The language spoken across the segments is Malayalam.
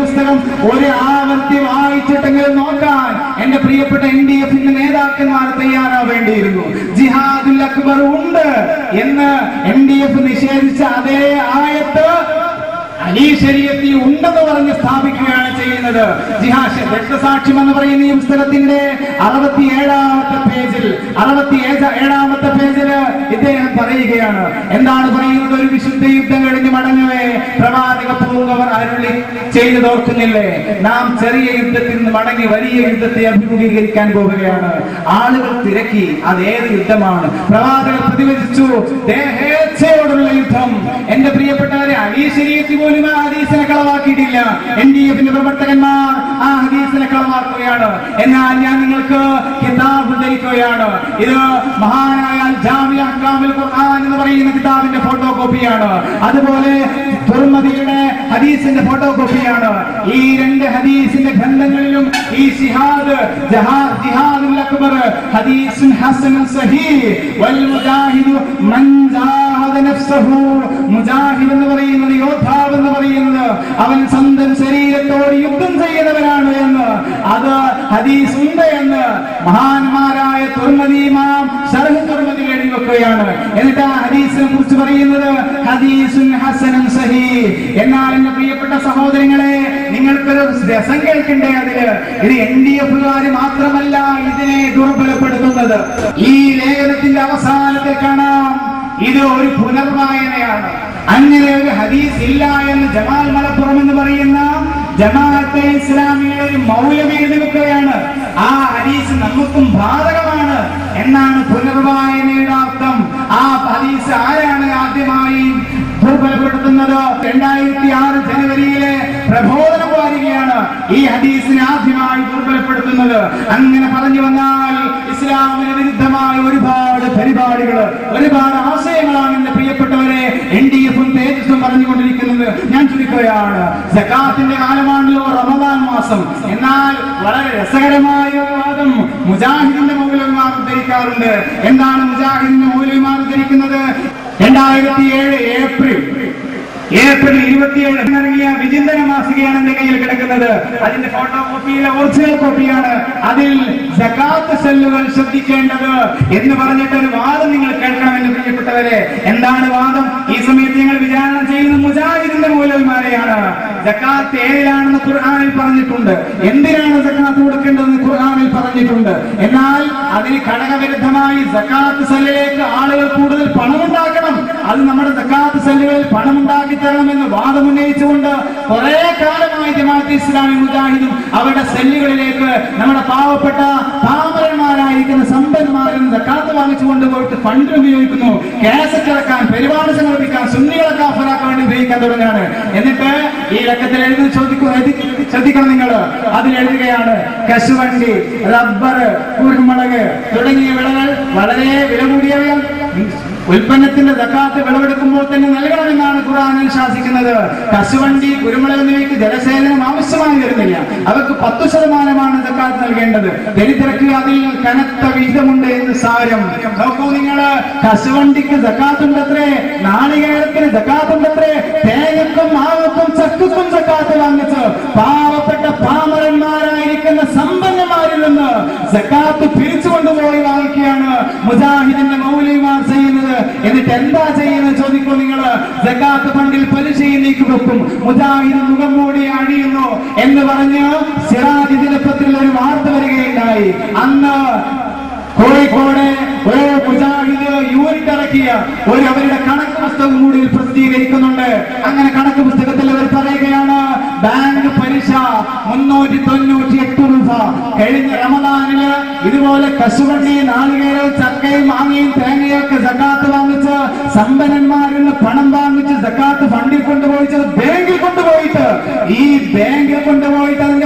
പുസ്തകം ഒരു ആവർത്തി വായിച്ചിട്ടെങ്കിലും നോക്കാൻ എന്റെ പ്രിയപ്പെട്ട എൻ ഡി എഫിന്റെ നേതാക്കന്മാർ തയ്യാറാവേണ്ടിയിരുന്നു. ജിഹാദുൽ അക്ബർ ഉണ്ട് എന്ന് എൻ ഡി എഫ് നിഷേധിച്ച അതേ ആയത്ത് അലി ശരീരത്തിൽ ഉണ്ടെന്ന് പറഞ്ഞ് സ്ഥാപിക്കുകയാണ് ചെയ്യുന്നത്. ജിഹാഷ് രക്തസാക്ഷ്യം എന്ന് പറയുന്ന ഈ പുസ്തകത്തിന്റെ അറുപത്തി ഏഴാമത്തെ പേജിൽ അറുപത്തി ഏഴാമത്തെ പേജിൽ ഇദ്ദേഹം പറയുകയാണ്. എന്താണ് പറയുന്നത്? ഒരു വിശുദ്ധ യുദ്ധം കഴിഞ്ഞ് മടങ്ങവേ. പ്രവാചക പൂങ്കവർ അരുളി ചെയ്ത് ഓർക്കുന്നില്ലേ നാം ചെറിയ യുദ്ധത്തിൽ നിന്ന് മടങ്ങി വലിയ യുദ്ധത്തെ അഭിമുഖീകരിക്കാൻ പോവുകയാണ്. ആളുകൾ തിരക്കി. അത് ഏത് യുദ്ധമാണ്? പ്രവാചകർ പ്രതിവചിച്ചു ദേഹേച്ഛയോടുള്ള യുദ്ധം. എന്റെ പ്രിയപ്പെട്ടവരെ അലി ശരീരത്തിൽ പോലും ആ ഹദീസിനെ കളവാക്കിയിട്ടില്ല. എൻ ഡി എഫിന്റെ പ്രവർത്തകന്മാർ ആ ഹദീസിനെ കളവാക്കുകയാണ്. എന്നാൽ ഞാൻ നിങ്ങൾക്ക് കിതാബ് ധരിക്കുകയാണ് ഇത് മഹാനായ ജാമിയ അഹ്കാമുൽ ഖുർആൻ എന്ന് പറയുന്ന കിതാബിന്റെ ഫോട്ടോ കോപ്പിയാണ് അതുപോലെ തുർമതിയുടെ ഹദീസിന്റെ ഫോട്ടോ കോപ്പിയാണ് ഈ രണ്ട് ഹദീസിന്റെ ഗ്രന്ഥങ്ങളിലും ഈ സിഹാദ് ജഹാ- ജിഹാദുൽ അക്ബർ ഹദീസുൻ ഹസൻ സഹീഹ് വൽ മുജാഹിദു മൻ നഫ്സഹു മുജാഹിദ് എന്ന് പറയുന്നത് യോദ്ധാവ് എന്ന് പറയുന്നത് അവൻ സ്വന്തം ശരീരത്തോട് യുദ്ധം ചെയ്യുന്നവനാണ് എന്ന്. അത് ഹദീസ് ഉണ്ട് എന്ന്. മഹാന്മാരായ തുർമദീമാം ഷർഹ് തുർമദി എഴുതി വെക്കുകയാണ്. എന്നിട്ട് ഹദീസിനെ കുറിച്ച് പറയുന്നത് ഹദീസുൻ ഹസനും സഹി. എന്നാൽ എന്റെ പ്രിയപ്പെട്ട സഹോദരങ്ങളെ നിങ്ങൾക്കൊരു രസം കേൾക്കണ്ടേ അതിൽ? ഇത് എൻ ഡി എഫുകാര് മാത്രമല്ല ഇതിനെ ദുർബലപ്പെടുത്തുന്നത്. ഈ ലേഖനത്തിന്റെ അവസാനത്തിൽ കാണാം. ഇത് ഒരു പുനർവായനയാണ്. അങ്ങനെ ഒരു ഹദീസ് ഇല്ല എന്ന് ജമാൽ മലപ്പുറം എന്ന് പറയുന്ന ജമാഅത്തെ ഇസ്ലാമിയുടെ ഒരു മൗലം എഴുതിവെക്കുകയാണ്. ആ ഹദീസ് നമുക്കും ബാധകമാണ് എന്നാണ് പുനർവായനയുടെ അർത്ഥം. ആ ഹദീസ് ആരാണ് ആദ്യമായി ദുർബലപ്പെടുത്തുന്നത് രണ്ടായിരത്തി ആറ് ജനുവരിയിലെ പ്രബോധനം വാരികയാണ് ഈ ഹദീസിനെ ആദ്യമായി ദുർബലപ്പെടുത്തുന്നത് അങ്ങനെ പറഞ്ഞു വന്നാൽ ഇസ്ലാമിന് വിരുദ്ധമായ ഒരുപാട് പരിപാടികൾ ഒരുപാട് ആശയങ്ങളാണ് എന്റെ പ്രിയപ്പെട്ടവരെ എൻ ഡി എഫും തേജസ്സും പറഞ്ഞുകൊണ്ടിരിക്കുന്നത് ഞാൻ ചുരുക്കുകയാണ് സക്കാത്തിന്റെ കാലമാണല്ലോ റമദാൻ മാസം. എന്നാൽ വളരെ രസകരമായ വാദം മുജാഹിദിന്റെ മൗലവിമാർ ഉദ്ധരിക്കാറുണ്ട്. എന്താണ് മുജാഹിദിന്റെ മൗലവിമാർ ഉദ്ധരിക്കുന്നത്? രണ്ടായിരത്തി ഏഴ് ഏപ്രിൽ ഏപ്രിൽ ഇരുപത്തിയേഴ് ഇറങ്ങിയ വിചിന്തന മാസികയാണ് എന്റെ കയ്യിൽ കിടക്കുന്നത്. അതിന്റെ ഫോട്ടോ കോപ്പിയിലെ ഒറിജിനൽ കോപ്പിയാണ് അതിൽ സക്കാത്ത് സെല്ലുകൾ ശ്രദ്ധിക്കേണ്ടത് എന്ന് പറഞ്ഞിട്ട് ഒരു വാദം നിങ്ങൾ കേൾക്കണമെന്ന് പ്രിയപ്പെട്ടവരെ. എന്താണ് വാദം? ഈ സമയത്ത് ഞങ്ങൾ വിചാരണ ചെയ്യുന്ന മുജാഹിദിന്റെ മൂലന്മാരെയാണ് സക്കാത്ത് ഏഴിലാണെന്ന് ഖുർആാനിൽ പറഞ്ഞിട്ടുണ്ട്. എന്തിനാണ് സക്കാത്ത് കൊടുക്കേണ്ടതെന്ന് ഖുർആാനിൽ പറഞ്ഞിട്ടുണ്ട്? എന്നാൽ അതിന് ഘടകവിരുദ്ധമായി സക്കാത്ത് സെല്ലിലേക്ക് ആളുകൾ കൂടുതൽ പണമുണ്ടാക്കണം. അത് നമ്മുടെ സക്കാത്ത് സെല്ലുകളിൽ പണമുണ്ടാക്കി തരണമെന്ന് വാദമുന്നയിച്ചുകൊണ്ട് കുറെ കാലമായി ജമാഅത്ത് ഇസ്ലാമി മുജാഹിദും അവരുടെ സെല്ലുകളിലേക്ക് നമ്മുടെ പാവപ്പെട്ട നിന്ന് പോയിട്ട് ഫണ്ട് ഉപയോഗിക്കുന്നു. കാസറ്റ് ഇറക്കാൻ പരിപാടി സംഘടിപ്പിക്കാൻ സുന്നികളെ കാഫറാക്കാൻ വേണ്ടി ഉപയോഗിക്കാൻ തുടങ്ങുകയാണ്. എന്നിട്ട് ഈ ലക്കത്തിൽ എഴുതി ചോദിക്കും ശ്രദ്ധിക്കണം നിങ്ങൾ. അതിൽ എഴുതുകയാണ് കശുവണ്ടി റബ്ബർ കുരുമുളക് തുടങ്ങിയ വിളകൾ വളരെ വില കൂടിയവയാണ് ഉൽപ്പന്നത്തിന്റെ തക്കാത്ത് വിളവെടുക്കുമ്പോൾ തന്നെ നൽകണമെന്നാണ് ഖുറാനിൽ ശാസിക്കുന്നത്. കശുവണ്ടി കുരുമുളക് എന്നിവയ്ക്ക് ജലസേചനം ആവശ്യമായി വരുന്നില്ല. അവർക്ക് പത്തു ശതമാനമാണ് തക്കാത്ത് നൽകേണ്ടത്. ദരിദ്രക്ക് അതിൽ കനത്ത വിഹിതമുണ്ട് എന്ന് സാരം. നോക്കൂ നിങ്ങൾ കശുവണ്ടിക്ക് തക്കാത്തുണ്ടത്രേ നാളികേരത്തിന് തക്കാത്തുണ്ടത്രേ തേങ്ങക്കും മാവക്കും ചക്കുക്കും തക്കാത്ത് വാങ്ങിച്ച് പാവപ്പെട്ട പാമരന്മാരായിരിക്കുന്ന സമ്പന്നമാരിൽ നിന്ന് സക്കാത്ത് പിരിച്ചു കൊണ്ടുപോയി വാങ്ങിക്കുകയാണ് എന്നിട്ട് എന്താ ചെയ്യുന്നത്? ചോദിക്കൂ നിങ്ങൾ സക്കാത്ത് ഫണ്ടിൽ പലിശയിലേക്ക് വെക്കും. മുജാഹിദ് മുഖം മൂടി അണിയുന്നു എന്ന് പറഞ്ഞ് സിറാജ് ദിനപ്പത്തിൽ ഒരു വാർത്ത വരികയുണ്ടായി. അന്ന് കോഴിക്കോട് ഒരു മുജാഹിദ് യൂണിറ്റ് ഇറക്കിയ ഒരു അവരുടെ കണക്ക് പുസ്തകം കൂടി പ്രസിദ്ധീകരിക്കുന്നുണ്ട്. അങ്ങനെ കണക്ക് പുസ്തകത്തിൽ അവർ പറയുകയാണ് ബാങ്ക് പലിശ മുന്നൂറ്റി തൊണ്ണൂറ്റി എട്ട് രൂപ. കഴിഞ്ഞ റമദാനിൽ ഇതുപോലെ കശുവണ്ടി നാളികേരവും ചക്കയും മാങ്ങയും തേങ്ങയും ഒക്കെ സക്കാത്ത് വാങ്ങിച്ച് സമ്പന്നന്മാരിൽ നിന്ന് പണം വാങ്ങിച്ച് സക്കാത്ത് ഫണ്ടിൽ കൊണ്ടുപോയിച്ച് ബാങ്കിൽ കൊണ്ടുപോയിട്ട് ഈ ബാങ്കിൽ കൊണ്ടുപോയിട്ട് അതിന്റെ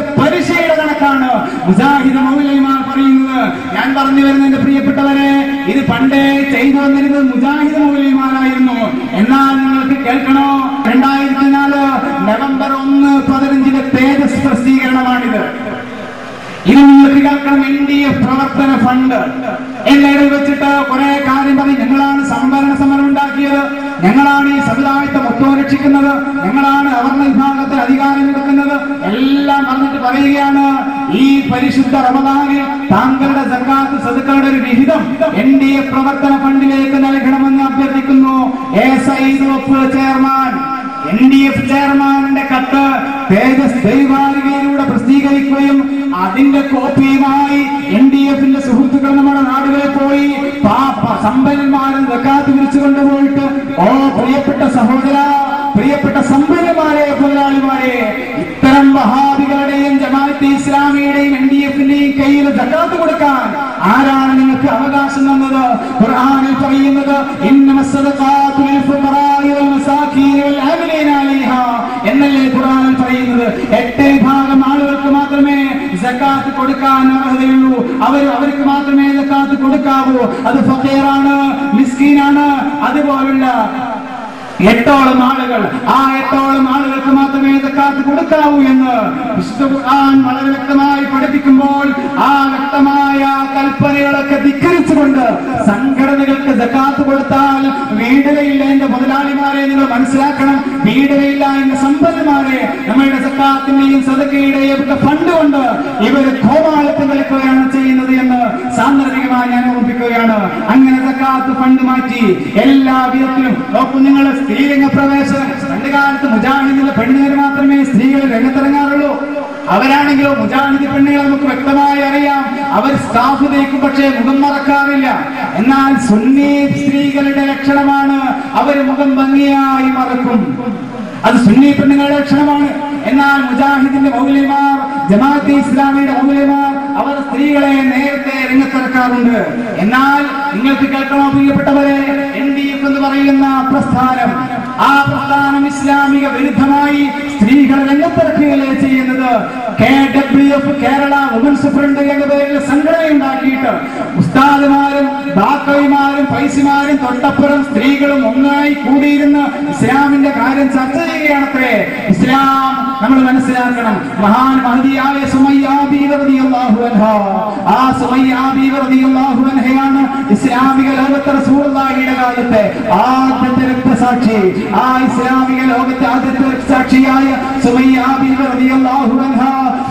മൗലൈമാർ പറയുന്നത്? ഞാൻ പറഞ്ഞു വരുന്ന എന്റെ പ്രിയപ്പെട്ടവരെ ഇത് പണ്ടേ ചെയ്തു വന്നിരുന്നത് മുജാഹിദ് മൗലൈമാരായിരുന്നു എന്നാൽ നിങ്ങൾക്ക് കേൾക്കണോ? രണ്ടായിരത്തി നാല് നവംബർ ഒന്ന് പതിനഞ്ചിലെ തേജസ് പ്രസിദ്ധീകരണമാണിത്. ഇത് നിങ്ങൾക്ക് എൻ ഡി എഫ് പ്രവർത്തന ഫണ്ട്. എല്ലാവരും വെച്ചിട്ട് കുറെ കാര്യം പറയും ഞങ്ങളാണ് സംവരണ സമരം ഉണ്ടാക്കിയത്. ഞങ്ങളാണ് ഈ സമുദായത്തെ മൊത്തം രക്ഷിക്കുന്നത്. ഞങ്ങളാണ് അവർണ വിഭാഗത്തിൽ അധികാരം കൊടുക്കുന്നത് എല്ലാം പറഞ്ഞിട്ട് പറയുകയാണ്. ഈ പരിശുദ്ധ റമദാനിൽ താങ്കളുടെ സർക്കാർ സദുക്കളുടെ ഒരു വിഹിതം എൻ ഡി എ പ്രവർത്തന ഫണ്ടിലേക്ക് നൽകണമെന്ന് അഭ്യർത്ഥിക്കുന്നു. ചെയർമാൻ എൻ ഡി എഫ് ചെയർമാനിന്റെ കത്ത് തേജസ് ദൈവാലികയിലൂടെ പ്രസിദ്ധീകരിക്കുകയും അതിന്റെ കോപ്പിയുമായി എൻ ഡി എഫിന്റെ സുഹൃത്തുക്കൾ നമ്മുടെ നാടുകളിൽ പോയി സമ്പന്നന്മാരും സക്കാത്ത് വിളിച്ചു കൊണ്ടുപോയിട്ട് ഓ പ്രിയപ്പെട്ട സഹോദര പ്രിയപ്പെട്ട സമ്പന്നന്മാരെ മുതലാളിമാരെ ഇത്തരം വഹാബികളുടെയും ജമാഅത്തെ ഇസ്ലാമിയുടെയും എൻ ഡി എഫിന്റെയും കയ്യിൽ ജക്കാത്ത് കൊടുക്കാൻ ആരാണ് നിങ്ങൾക്ക് അവകാശം തന്നത്? ഖുർആനിൽ പറയുന്നത് എന്നല്ലേ ഖുർആനിൽ പറയുന്നത്? എട്ട് വിഭാഗം ആളുകൾക്ക് മാത്രമേ സക്കാത്ത് കൊടുക്കാൻ അർഹതയുള്ളൂ. അവർ അവർക്ക് മാത്രമേ സക്കാത്ത് കൊടുക്കാവൂ. അത് ഫക്കീറാണ് മിസ്കീനാണ് അതുപോലുള്ള എട്ടോളം ആളുകൾ ആ എട്ടോളം ആളുകൾക്ക് മാത്രമേ സക്കാത്ത് കൊടുക്കാവൂ എന്ന് വിശുദ്ധ ഖുർആൻ വളരെ വ്യക്തമായി പഠിപ്പിക്കുമ്പോൾ ആ വ്യക്തമായ കൽപ്പനകളൊക്കെ ധിക്കരിച്ചുകൊണ്ട് സംഘടനകൾക്ക് സക്കാത്ത് കൊടുത്താൽ വീടുകയില്ല എന്റെ മുതലാളിമാരെ നിങ്ങൾ മനസ്സിലാക്കണം. വീടുകയില്ല എന്റെ സമ്പന്നമാരെ നമ്മളുടെ സക്കാത്തിന്റെയും സദക്കയുടെയും ഒക്കെ ഫണ്ട് കൊണ്ട് ഇവർ കോമാളിത്തം കളിക്കുകയാണ് ചെയ്യുന്നത് എന്ന് സാന്ദർഭികമായി ഞാൻ ഓർമ്മിപ്പിക്കുകയാണ്. അങ്ങനെ സക്കാത്ത് ഫണ്ട് എല്ലാ വിധത്തിലും. നോക്കൂ നിങ്ങളുടെ സ്ത്രീലിംഗ പ്രവേശനം. പണ്ട് കാലത്ത് മുജാഹിദിലെ പെണ്ണുകൾ മാത്രമേ സ്ത്രീകൾ രംഗത്തിറങ്ങാറുള്ളൂ. അവരാണെങ്കിലോ മുജാഹിദ് പെണ്ണുകളെ നമുക്ക് വ്യക്തമായി അറിയാം. അവർ സ്റ്റാഫ് തേക്കും പക്ഷേ മുഖം മറക്കാറില്ല. എന്നാൽ സുന്നി സ്ത്രീകളുടെ ലക്ഷണമാണ് അവർ മുഖം ഭംഗിയായി മറക്കും. അത് സുന്നി പെണ്ണുങ്ങളുടെ ലക്ഷണമാണ്. എന്നാൽ മുജാഹിദിന്റെ മൗലിമാർ ജമാഅത്തെ ഇസ്ലാമിയുടെ മൗലിമാർ അവർ സ്ത്രീകളെ നേരത്തെ രംഗത്തിറക്കാറുണ്ട് എന്നാൽ നിങ്ങൾക്ക് കേൾക്കണോ പ്രിയപ്പെട്ടവരെ? എൻ ഡി എഫ് എന്ന് പറയുന്ന പ്രസ്ഥാനം ആ പ്രസ്ഥാനം ഇസ്ലാമിക വിരുദ്ധമായി സ്ത്രീകൾ രംഗത്തിറക്കുകയല്ലേ ചെയ്യുന്നത്? K W F Kerala women's front എന്ന പേരിൽ സംഘടന ഉണ്ടാക്കിയിട്ട് ഉസ്താദുമാരും ബാക്കൈമാരും പൈസമാരും തൊട്ടപ്പുറം സ്ത്രീകളും ഒന്നായി കൂടിയിരുന്ന് ഇസ്ലാമിന്റെ കാര്യം ചർച്ച ചെയ്യുകയാണത്രേ. ഇസ്ലാം നമ്മൾ മനസ്സിലാക്കണം. മഹാൻ മഹതിയായ ആ സുമയ്യ ബീവി റളിയല്ലാഹു അൻഹയാണ് ഇസ്ലാമിക ലോകത്തെ റസൂലുള്ളാഹിയുടെ കാലത്തെ ആദ്യത്തെ രക്തസാക്ഷി ആ ഇസ്ലാമിക ലോകത്തെ ആദ്യത്തെ രക്തസാക്ഷിയായ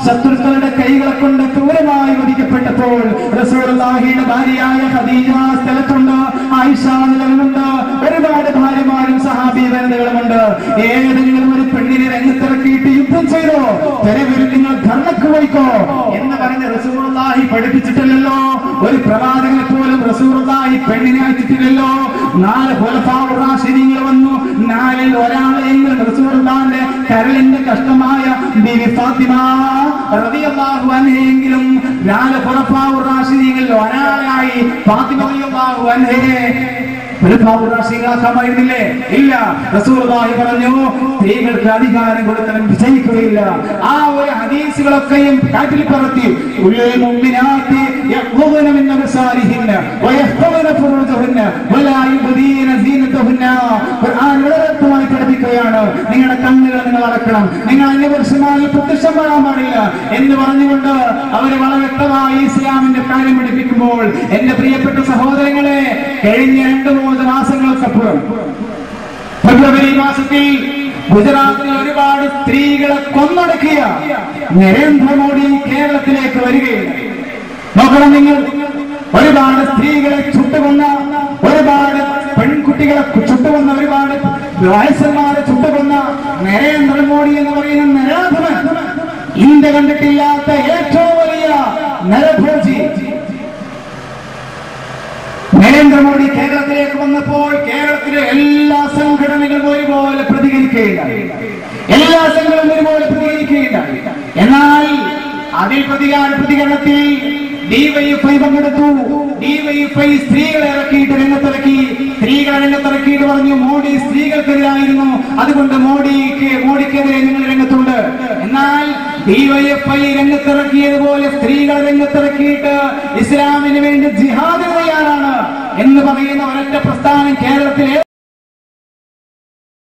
ശത്രുക്കളുടെ കൈകളെ കൊണ്ട് ക്രൂരമായി വധിക്കപ്പെട്ടപ്പോൾ ഭാര്യയായ ഖദീജ സ്ഥലത്തുണ്ട്. ആയിഷ നിലവിലുണ്ട് ഒരുപാട് ഭാര്യമാരും സഹാബി വനിതകളുമുണ്ട്. ഏതെങ്കിലും ഒരു പെണ്ണിനെ രംഗത്തിറക്കിയിട്ട് യുദ്ധം ചെയ്തോ? തെരവിൽ നിങ്ങൾ ധർണക്ക് പോയിക്കോ? എന്ന് പറഞ്ഞ് റസൂറുള്ളാഹി പഠിപ്പിച്ചിട്ടില്ലല്ലോ. ഒരു പ്രവാചകനെ പോലും റസൂറുള്ളാഹി പെണ്ണിനെ അയച്ചിട്ടില്ലല്ലോ. നാല് റാഷിദീങ്ങൾ വന്നു. നാലിൽ ഒരാളെയെങ്കിലും റസൂറുള്ളാന്റെ കരളിന്റെ കഷ്ടമായ ബിവി ഫാത്തിമ റളിയല്ലാഹു അൻഹയെങ്കിലും നാല് റാഷിദീങ്ങളിൽ ഒരാളായി ഫാത്തിമ റളിയല്ലാഹു അൻഹയെ ാക്കാമായിരുന്നില്ലേ ഇല്ല. റസൂലുള്ളാഹി പറഞ്ഞു സ്ത്രീകൾക്ക് അധികാരം കൊടുക്കണം വിജയിക്കുകയില്ല. ആ ഒരു ഹദീസുകളൊക്കെയും കാറ്റിൽ പറത്തി ഉള്ളിൽ മുഅ്മിനാത്തി യഖ്ളുന മിൻ അബ്സാരിഹിന്ന വയഹ്ഫളുന ഫുറൂജഹുന്ന വലാ യുബ്ദീന സീനതഹുന്ന ഖുർആൻ വളരെ വ്യക്തമായി പഠിപ്പിക്കുകയാണ്. നിങ്ങളുടെ കണ്ണുകൾ നിങ്ങൾ അടക്കണം. നിങ്ങൾ അന്യപുരുഷന്മാരിൽ പ്രത്യക്ഷം വരാൻ പാടില്ല എന്ന് പറഞ്ഞുകൊണ്ട് അവർ വളരെ വ്യക്തമായി ഇസ്ലാമിന്റെ കാര്യം പഠിപ്പിക്കുമ്പോൾ എന്റെ പ്രിയപ്പെട്ട സഹോദരങ്ങളെ കഴിഞ്ഞ രണ്ട് മൂന്ന് മാസങ്ങൾക്കപ്പുറം ഫെബ്രുവരി മാസത്തിൽ ഗുജറാത്തിൽ ഒരുപാട് സ്ത്രീകളെ കൊന്നടക്കിയ നരേന്ദ്രമോദി കേരളത്തിലേക്ക് വരികയാണ് നോക്കണം നിങ്ങൾ ഒരുപാട് സ്ത്രീകളെ ചുട്ടുകൊന്ന ഒരുപാട് പെൺകുട്ടികളെ ചുട്ടുകൊന്ന ഒരുപാട് വയസ്സന്മാരെ ചുട്ടുകൊന്ന നരേന്ദ്രമോദി എന്ന് പറയുന്ന നരാധമൻ ഇന്ത്യ കണ്ടിട്ടില്ലാത്ത ഏറ്റവും വലിയ നരഭോജി നരേന്ദ്രമോദി കേരളത്തിലേക്ക് വന്നപ്പോൾ കേരളത്തിലെ എല്ലാ സംഘടനകളും ഒരുപോലെ പ്രതികരിക്കുകയുണ്ടായി എല്ലാ സംഘടനകളും ഒരുപോലെ പ്രതികരിക്കുകയുണ്ടായി എന്നാൽ അതിൽ പ്രതികാര പ്രതികരണത്തിൽ ഡിവൈഎഫ്ഐ പങ്കെടുത്തു. ഡിവൈഎഫ്ഐ സ്ത്രീകളെ ഇറക്കിയിട്ട് രംഗത്തിറക്കി. സ്ത്രീകൾ രംഗത്തിറക്കിയിട്ട് പറഞ്ഞു മോഡി സ്ത്രീകൾക്കെതിരായിരുന്നു. അതുകൊണ്ട് മോഡിക്ക് മോഡിക്കെതിരെ നിങ്ങൾ രംഗത്തുണ്ട്. എന്നാൽ ഡിവൈഎഫ്ഐ രംഗത്തിറക്കിയതുപോലെ സ്ത്രീകൾ രംഗത്തിറക്കിയിട്ട് ഇസ്ലാമിന് വേണ്ടി ജിഹാദ് തയ്യാറാണ് എന്ന് പറയുന്ന ഒരൊറ്റ പ്രസ്ഥാനം കേരളത്തിലെ